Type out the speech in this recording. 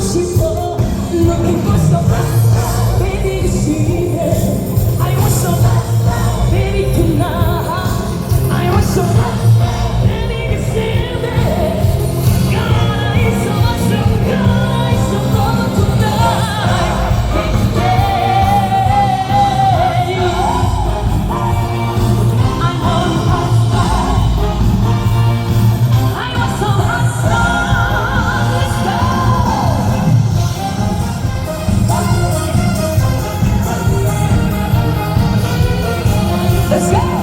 싶어. Yeah.